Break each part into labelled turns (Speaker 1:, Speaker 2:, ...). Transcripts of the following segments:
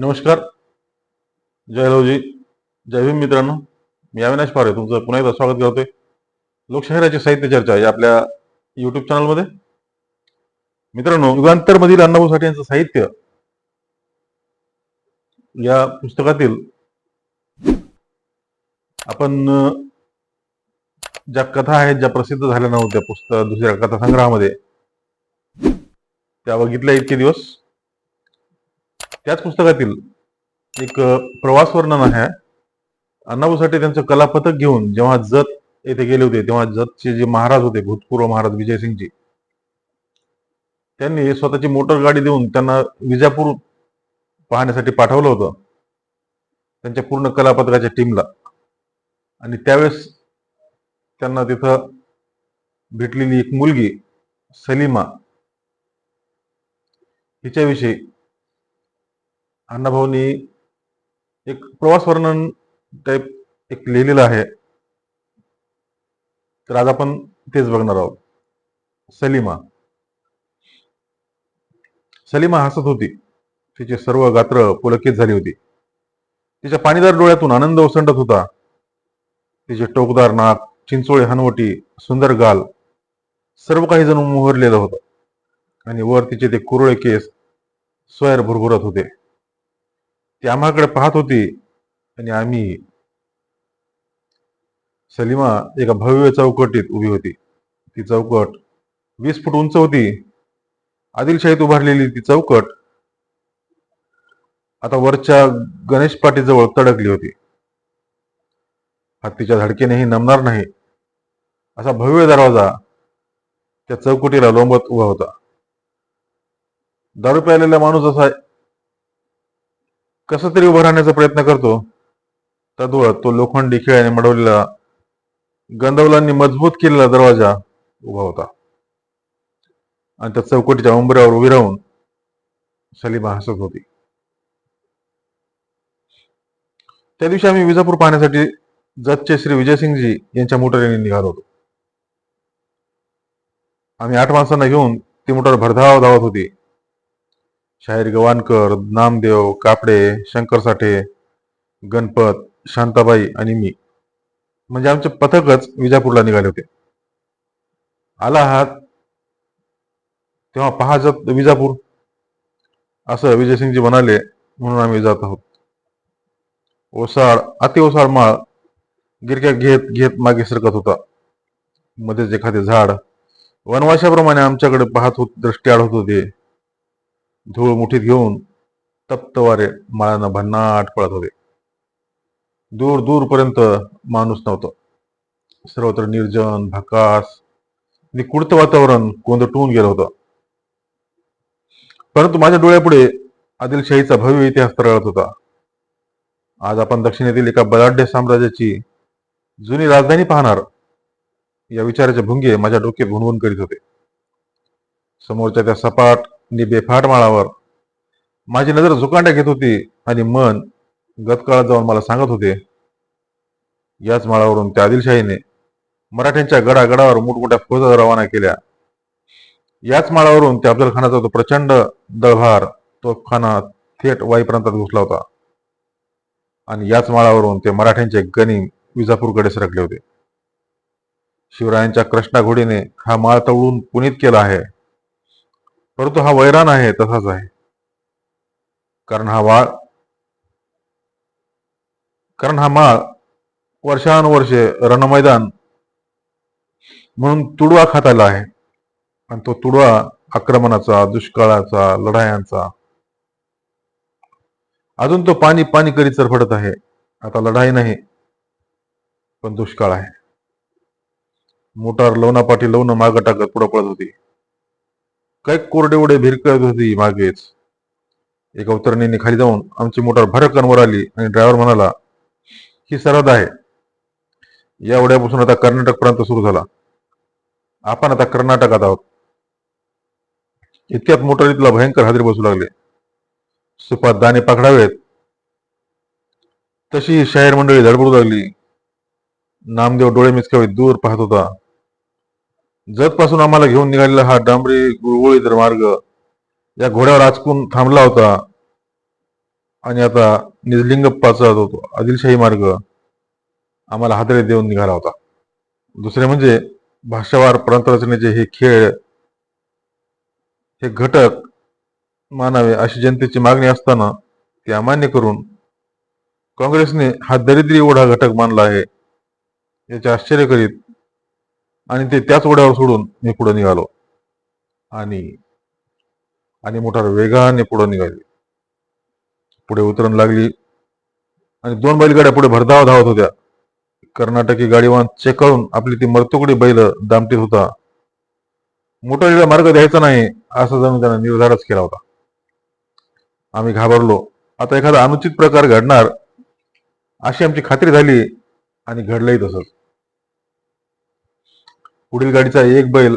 Speaker 1: नमस्कार. जय लवजी जय भीम मित्रांनो. मी अविनाश पारे तुमचं पुन्हा एकदा स्वागत करतोय. लोकशाहीराची साहित्य चर्चा या आपल्या युट्यूब चॅनलमध्ये मित्रांनो युगांतरमधील अण्णाभाऊ साठे यांचं साहित्य या पुस्तकातील आपण ज्या कथा आहेत ज्या प्रसिद्ध झाल्या नव्हत्या पुस्तक दुसऱ्या कथा संग्रहामध्ये त्या बघितल्या इतके दिवस. त्याच पुस्तकातील एक प्रवास वर्णन आहे. अण्णाभाऊ साठे त्यांचं कलापथक घेऊन जेव्हा जत येथे गेले होते तेव्हा जतचे जे महाराज होते भूतपूर्व महाराज विजयसिंगजी त्यांनी स्वतःची मोटर गाडी देऊन त्यांना विजापूर पाहण्यासाठी पाठवलं होतं. त्यांच्या पूर्ण कलापथकाच्या टीमला आणि त्यावेळेस त्यांना तिथं भेटलेली एक मुलगी सलीमा हिच्याविषयी अण्णाभाऊनी एक प्रवास वर्णन टाईप एक लिहिलेलं आहे. तर आज आपण तेच बघणार आहोत. सलीमा. सलीमा हसत होती. तिचे सर्व गात्र पुलकित झाली होती. तिच्या पाणीदार डोळ्यातून आनंद ओसंडत होता. तिचे टोकदार नाक चिंचोळे हनवटी सुंदर गाल सर्व काही जण मोहरलेलं होतं. आणि वर तिचे ते कुरळे केस स्वयर भुरभुरत होते. ती आम्हाकडे पाहत होती. आणि आम्ही सलीमा एका भव्य चौकटीत उभी होती. ती चौकट वीस फूट उंच होती. आदिलशाहीत उभारलेली ती चौकट आता वरच्या गणेश पाटीजवळ तडकली होती. हत्तीच्या धडकेनेही नमणार नाही. असा भव्य दरवाजा त्या चौकटीला लोंबत उभा होता. दारू प्यायलेला माणूस असा कसं तरी उभं राहण्याचा प्रयत्न करतो. तद्वत तो लोखंडी खिळ्याने मडवलेला गंधवलांनी मजबूत केलेला दरवाजा उभा होता. आणि त्या चौकटीच्या उंबऱ्यावर उभी राहून सलीमा हसत होती. त्या दिवशी आम्ही विजापूर पाहण्यासाठी जतचे श्री विजयसिंगजी यांच्या मोटारीने निघालो होतो. आम्ही आठ माणसांना घेऊन ती मोटार भरधाव धावत होती. शाहीर गवानकर नामदेव कापडे शंकर साठे गणपत शांताबाई आणि मी. म्हणजे आमचे पथकच विजापूरला निघाले होते. आला आहात तेव्हा पहा जत विजापूर. असं विजयसिंगजी म्हणाले म्हणून आम्ही जात आहोत. ओसाड अति ओसाड माळ गिरक्या घेत घेत मागे सरकत होता. मध्येच एखादे झाड. वनवाशाप्रमाणे आमच्याकडे पाहत होत दृष्टी आढळत होते. धूळ मुठीत घेऊन तप्त वारे माळांना भन्नाट पळत होते. दूर दूरपर्यंत माणूस नव्हतं. सर्वत्र निर्जन भकास आणि कुडतं वातावरण कोंदटून गेलं होतं. परंतु माझ्या डोळ्यापुढे आदिलशाहीचा भव्य इतिहास तरळत होता. आज आपण दक्षिणेतील एका बलाढ्य साम्राज्याची जुनी राजधानी पाहणार या विचाराचे भुंगे माझ्या डोक्यात घुणवून करीत होते. समोरच्या त्या सपाट आणि बेफाट माळावर माझी नजर झुकांड्या घेत होती आणि मन गतकाळात जाऊन मला सांगत होते याच माळावरून त्या आदिलशाहीने मराठ्यांच्या गडागडावर मोठमोठ्या फौजा रवाना केल्या. याच माळावरून त्या अफजल खानाचा तो प्रचंड दळभार तो खाना थेट वाई प्रांतात घुसला होता. आणि याच माळावरून ते मराठ्यांचे गनिम विजापूरकडे सरकले होते. शिवरायांच्या कृष्णा घोडीने हा माळ तळून पुनीत केला आहे. परंतु हा वैराण आहे तसाच आहे. कारण हा वाळ कारण हा माळ वर्षानुवर्षे रणमैदान म्हणून तुडवा खात आला आहे. आणि तो तुडवा आक्रमणाचा दुष्काळाचा लढायांचा अजून तो पाणी पाणी करीत सरफडत आहे. आता लढाई नाही पण दुष्काळ आहे. मोटार लवणापाठी लवण मागं टाकत पुढे पळत होती. काय कोरडे उडे भिरकत होती मागेच. एका उतरणीने खाली जाऊन आमची मोटार भरकन वर आली आणि ड्रायव्हर म्हणाला ही सरहद आहे. या उड्यापासून आता कर्नाटक प्रांत सुरू झाला. आपण आता कर्नाटकात आहोत. इतक्यात मोटारीतला भयंकर हादरे बसू लागले. सुपात दाणे पकडावेत तशी शाहीर मंडळी धडबडू लागली. नामदेव डोळे मिचकावीत दूर पाहत होता. जतपासून आम्हाला घेऊन निघालेला हा डांबरी गुळगुळीत मार्ग या घोड्यावर आचकून थांबला होता. आणि आता निजलिंगप्पाचा जो आदिलशाही मार्ग आम्हाला हादरे देऊन निघाला होता. दुसरे म्हणजे भाषावार प्रांतरचनेचे हे खेळ हे घटक मानावे अशी जनतेची मागणी असताना ते अमान्य करून काँग्रेसने हा दरिद्री ओढा घटक मानला आहे. याचे आश्चर्य करीत आणि ते त्याच ओढ्यावर सोडून मी पुढे निघालो. आणि आणि मोटार वेगाने पुढे निघाली. पुढे उतरण लागली. आणि दोन बैलगाड्या पुढे भरधाव धावत होत्या. कर्नाटकी गाडीवान चेकळून आपली ती मरतुकडी बैल दामटीत होता. मोटारीला मार्ग द्यायचा नाही असा जाणून त्यानं निर्धारच केला होता. आम्ही घाबरलो. आता एखादा अनुचित प्रकार घडणार अशी आमची खात्री झाली आणि घडलंही तसंच. पुढील गाडीचा एक बैल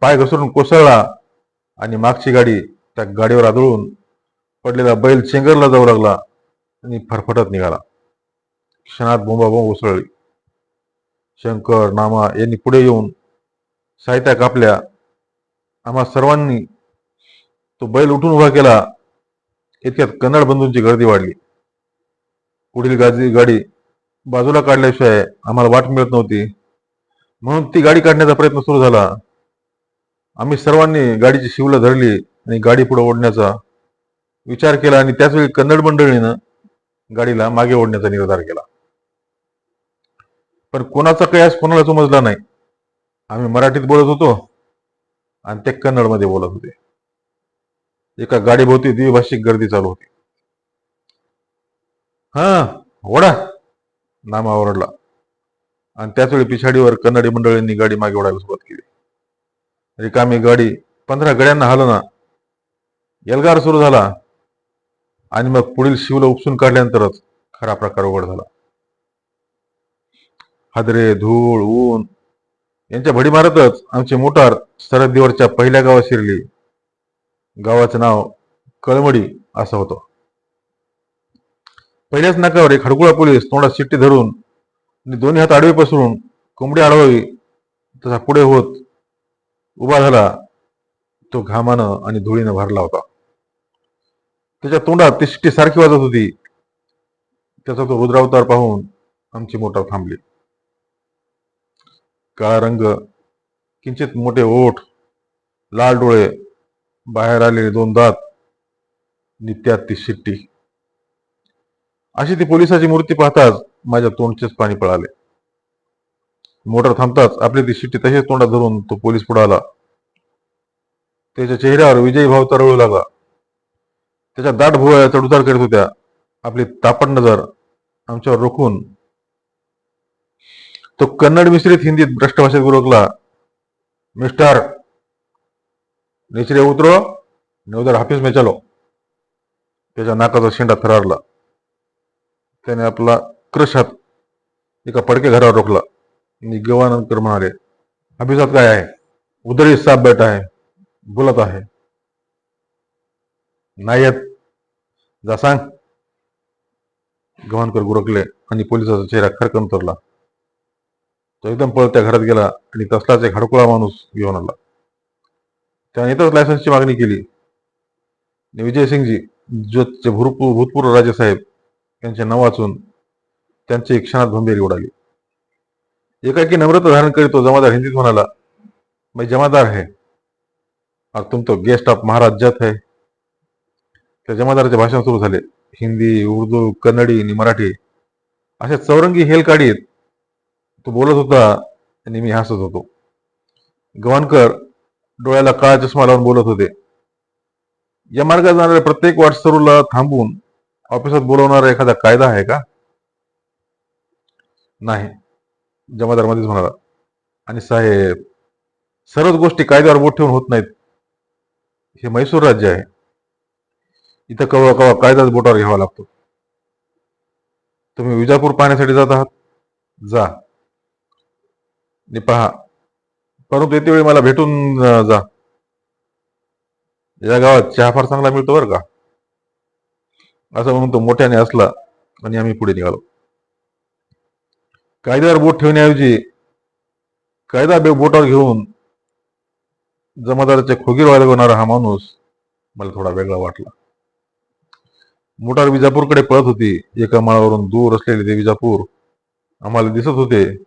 Speaker 1: पाय घसरून कोसळला आणि मागची गाडी त्या गाडीवर आदळून पडलेला बैल चेंगरला जाऊ लागला आणि फरफटत निघाला. क्षणात बोंबाबोंब उसळली. शंकर नामा यांनी पुढे येऊन साहित्या कापल्या. आम्हा सर्वांनी तो बैल उठून उभा केला. इतक्यात कन्नड बंधूंची गर्दी वाढली. पुढील गाडी गाडी बाजूला काढल्याशिवाय आम्हाला वाट मिळत नव्हती. म्हणून ती गाडी काढण्याचा प्रयत्न सुरू झाला. आम्ही सर्वांनी गाडीची शिवला धरली आणि गाडी पुढे ओढण्याचा विचार केला आणि त्याचवेळी कन्नड मंडळीनं गाडीला मागे ओढण्याचा निर्धार केला. पण कोणाचा कयास कोणाला समजला नाही. आम्ही मराठीत बोलत होतो आणि ते कन्नडमध्ये बोलत होते. एका गाडीभोवती द्विभाषिक गर्दी चालू होती. हा ओढा. नामा ओरडला आणि त्याच वेळी पिछाडीवर कन्नडी मंडळींनी गाडी मागे ओढायला सुरुवात केली. म्हणजे रिकामी गाडी पंधरा गड्यांना हलना एल्गार सुरू झाला आणि मग पुढील शिवला उपसून काढल्यानंतरच खरा प्रकार उघड झाला. हादरे धूळ ऊन यांच्या भडी मारतच आमची मोटार सरहद्दीवरच्या पहिल्या गावात शिरली. गावाचं नाव कळमडी असं होतं. पहिल्याच नाकावर एक हडगुळा पोलीस तोंडात शिट्टी धरून आणि दोन्ही हात आडवे पसरून कोंबडी अडवावी तसा पुढे होत उभा झाला तो घामानं आणि धुळीनं भरला होता. त्याच्या तोंडात ती शिट्टी सारखी वाजत होती. त्याचा तो रुद्रावतार पाहून आमची मोटार थांबली. काळा रंग किंचित मोठे ओठ लाल डोळे बाहेर आलेले दोन दात नित्यात ती शिट्टी. अशी ती पोलिसाची मूर्ती पाहताच माझ्या तोंडचेच पाणी पळाले. मोटर थांबताच आपली ती शिट्टी तशीच तोंडात धरून तो पोलीस पुढे आला. त्याच्या चेहऱ्यावर विजयी भाव तरळू लागला. त्याच्या दाट भुवया चढउतार करत होत्या. आपली तापट नजर आमच्यावर रोखून तो कन्नड मिश्रित हिंदीत भ्रष्ट भाषेत गुरकला मिस्टर निचरे उतरो नवदर हाफिस ऑफिस में चलो त्याच्या नाकाचा शेंडा थरारला. त्याने आपला क्रश एका पडके घरावर रोखला. आणि गवानंतर म्हणाले अभिजात काय आहे? उदरी साप बेट आहे. बोलत आहे. नाही येत. जा सांग. गव्हाणकर गुरकले आणि पोलिसाचा चेहरा खरकन तरला तो एकदम पळत्या घरात गेला आणि तसलाच एक हडकुळा माणूस घेऊन आला. त्याने इथंच लायसन्सची मागणी केली. आणि विजयसिंगजी ज्योतचे भूतपूर्व भूतपूर्व राजेसाहेब यांचे नाव वाचून त्यांची क्षणात भंबेरी उडाली. एकाएकी नम्रता धारण करीत तो जमादार हिंदीत म्हणाला मैं जमादार है और तुम तो गेस्ट ऑफ महाराज जत है. त्या जमादाराचे भाषण सुरू झाले. हिंदी उर्दू कन्नडी आणि मराठी अशा चौरंगी हेल काढीत तो बोलत होता आणि मी हसत होतो. गवाणकर डोळ्याला काळा चष्मा लावून बोलत होते. या मार्गात जाणाऱ्या प्रत्येक वाटसरूला थांबून ऑफिसात बोलवणारा एखादा कायदा आहे का? नाही. जमादार मध्येच म्हणाला आणि साहेब सर्वच गोष्टी कायद्यावर बोट ठेवून होत नाहीत. हे म्हैसूर राज्य आहे. इथं कवा कवा कायदाच बोटावर घ्यावा लागतो. तुम्ही विजापूर पाहण्यासाठी जात आहात? जा. पहा. परंतु येते वेळी मला भेटून जा. या गावात चहा फार चांगला मिळतो बरं का? असं म्हणून तो मोठ्याने असला आणि आम्ही पुढे निघालो. कायद्यावर बोट ठेवण्याऐवजी कायदा बे- बोटावर घेऊन जमादाराच्या खोगीर होणारा हा माणूस मला थोडा वेगळा वाटला. मोटार विजापूरकडे पळत होती. एका माळावरून दूर असलेले ते विजापूर आम्हाला दिसत होते.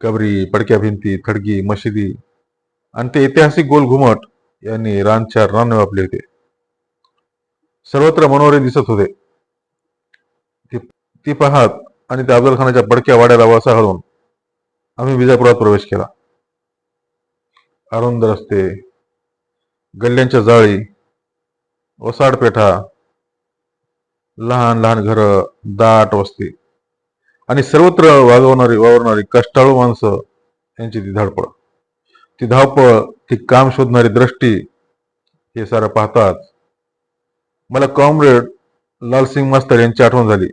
Speaker 1: कबरी पडक्या भिंती थडगी मशिदी आणि ते ऐतिहासिक गोल घुमट यांनी रानच्या रान व्यापले होते. सर्वत्र मनोरे दिसत होते. ती पाहत आणि त्या अफजल खानाच्या पडक्या वाड्याला वळसा घालून आम्ही विजापुरात प्रवेश केला. अरुंद रस्ते गल्ल्यांच्या जाळी वसाडपेठा लहान लहान घरं दाट वस्ती आणि सर्वत्र वागवणारी वावरणारी कष्टाळू माणसं यांची ती धडपड ती धावपळ ती काम शोधणारी दृष्टी हे सारं पाहताच मला कॉम्रेड लालसिंग मास्तर यांची आठवण झाली.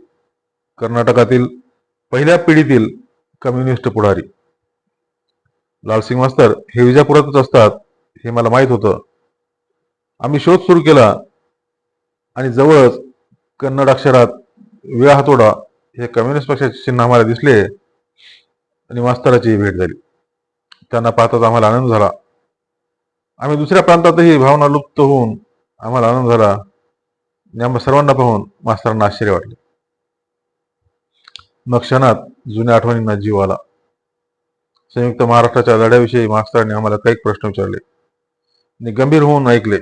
Speaker 1: कर्नाटकातील पहिल्या पिढीतील कम्युनिस्ट पुढारी. लालसिंग मास्तर हे विजापुरातच असतात हे मला माहीत होतं. आम्ही शोध सुरू केला आणि जवळच कन्नड अक्षरात विळा हातोडा हे कम्युनिस्ट पक्षाचे चिन्ह आम्हाला दिसले आणि मास्तराची भेट झाली. त्यांना पाहताच आम्हाला आनंद झाला. आम्ही दुसऱ्या प्रांतातही भावना लुप्त होऊन आम्हाला आनंद झाला आणि आम्हा सर्वांना पाहून मास्तरांना आश्चर्य वाटले. नक्षणात जुन्या आठवणींना जीव आला. संयुक्त महाराष्ट्राच्या लढ्याविषयी मास्तरांनी आम्हाला काही प्रश्न विचारले. आणि गंभीर होऊन ऐकले.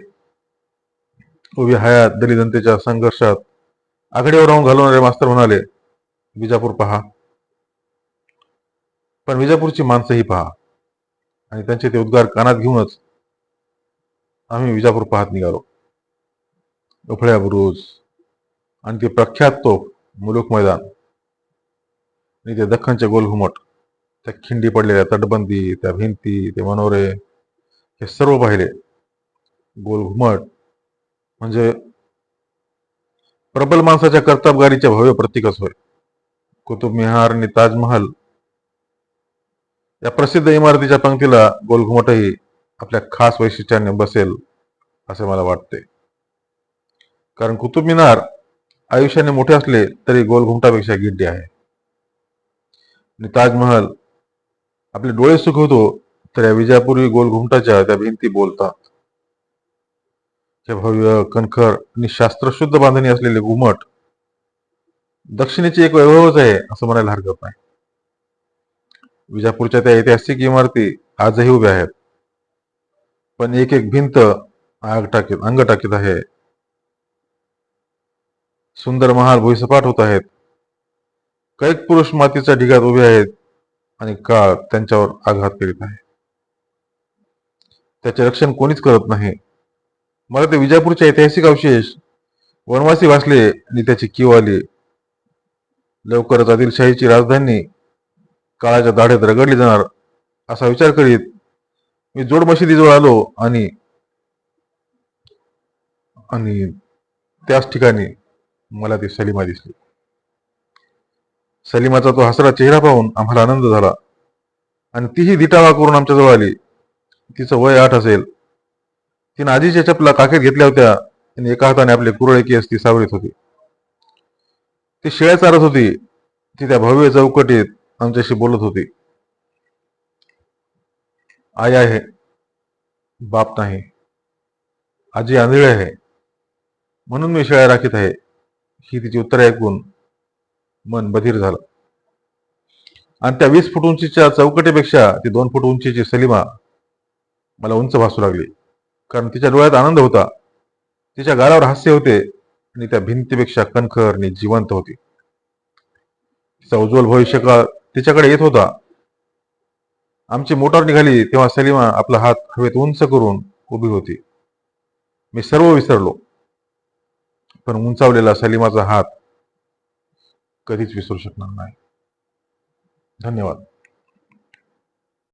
Speaker 1: उभी हयात दलित जनतेच्या संघर्षात आघाडीवर राहून घालवणारे मास्तर म्हणाले विजापूर पहा. पण विजापूरची माणसंही पहा. आणि त्यांचे ते उद्गार कानात घेऊनच आम्ही विजापूर पाहत निघालो. उफळ्या बुरुज आणि ते प्रख्यात तोफ मुलुक मैदान आणि ते दख्खनचे गोल घुमट त्या खिंडी पडलेल्या तटबंदी त्या भिंती ते मनोरे हे सर्व पाहिले. गोल घुमट म्हणजे प्रबल माणसाच्या कर्तबगारीचे भव्य प्रतीकच होय. कुतुब मिहार आणि ताजमहल या प्रसिद्ध इमारतीच्या पंक्तीला गोलघुमटही आपल्या खास वैशिष्ट्याने बसेल असे मला वाटते. कारण कुतुब मिनार आयुष्याने मोठे असले तरी गोलघुमटापेक्षा गिड्डी आहे. आणि ताजमहल. आपले डोळे सुखवतो तर या विजापूर्वी गोल घुमटाच्या त्या भिंती बोलतात. हे भव्य कणखर आणि शास्त्रशुद्ध बांधणी असलेले घुमट दक्षिणेची एक वैभवच आहे असं म्हणायला हरकत नाही. विजापूरच्या त्या ऐतिहासिक इमारती आजही उभ्या आहेत. पण एक एक भिंत आग टाकीत अंग टाकीत आहे. सुंदर महाल भुईसपाट होत आहेत. कैक पुरुष मातीच्या ढिगात उभे आहेत आणि काळ त्यांच्यावर आघात करीत आहे. त्याचे रक्षण कोणीच करत नाही. मला ते विजापूरचे ऐतिहासिक अवशेष वनवासी वाचले आणि त्याची किव आली. लवकरच आदिलशाहीची राजधानी काळाच्या दाढेत रगडली जाणार असा विचार करीत मी जोड मशिदीजवळ आलो आणि आणि त्याच ठिकाणी मला ती सलीमा दिसली. सलीमाचा तो हसरा चेहरा पाहून आम्हाला आनंद झाला. आणि तीही दिटावा करून आमच्याजवळ आली. तिचं वय आठ असेल. तिने आजीच्या चपला काखेत घेतल्या होत्या. आणि एका हाताने आपले कुरळे केस ती सावरीत होती. ती शिळ्या चारत होती. ती त्या भव्य चौकटीत आमच्याशी बोलत होती. आई आहे. बाप नाही. आजी आंधळी आहे. म्हणून मी शेळ्या राखीत आहे. ही तिची उत्तरे ऐकून मन बधीर झालं. आणि त्या वीस फूट उंचीच्या चौकटीपेक्षा ती दोन फूट उंचीची सलीमा मला उंच भासू लागली. कारण तिच्या डोळ्यात आनंद होता. तिच्या गालावर हास्य होते आणि त्या भिंतीपेक्षा कणखर आणि जिवंत होती. तिचा उज्ज्वल भविष्यकाळ तिच्याकडे येत होता. आमची मोटार निघाली तेव्हा सलीमा आपला हात हवेत उंच करून उभी होती. मी सर्व विसरलो. पण उंचावलेला सलीमाचा हात कधीच विसरू शकणार नाही. धन्यवाद.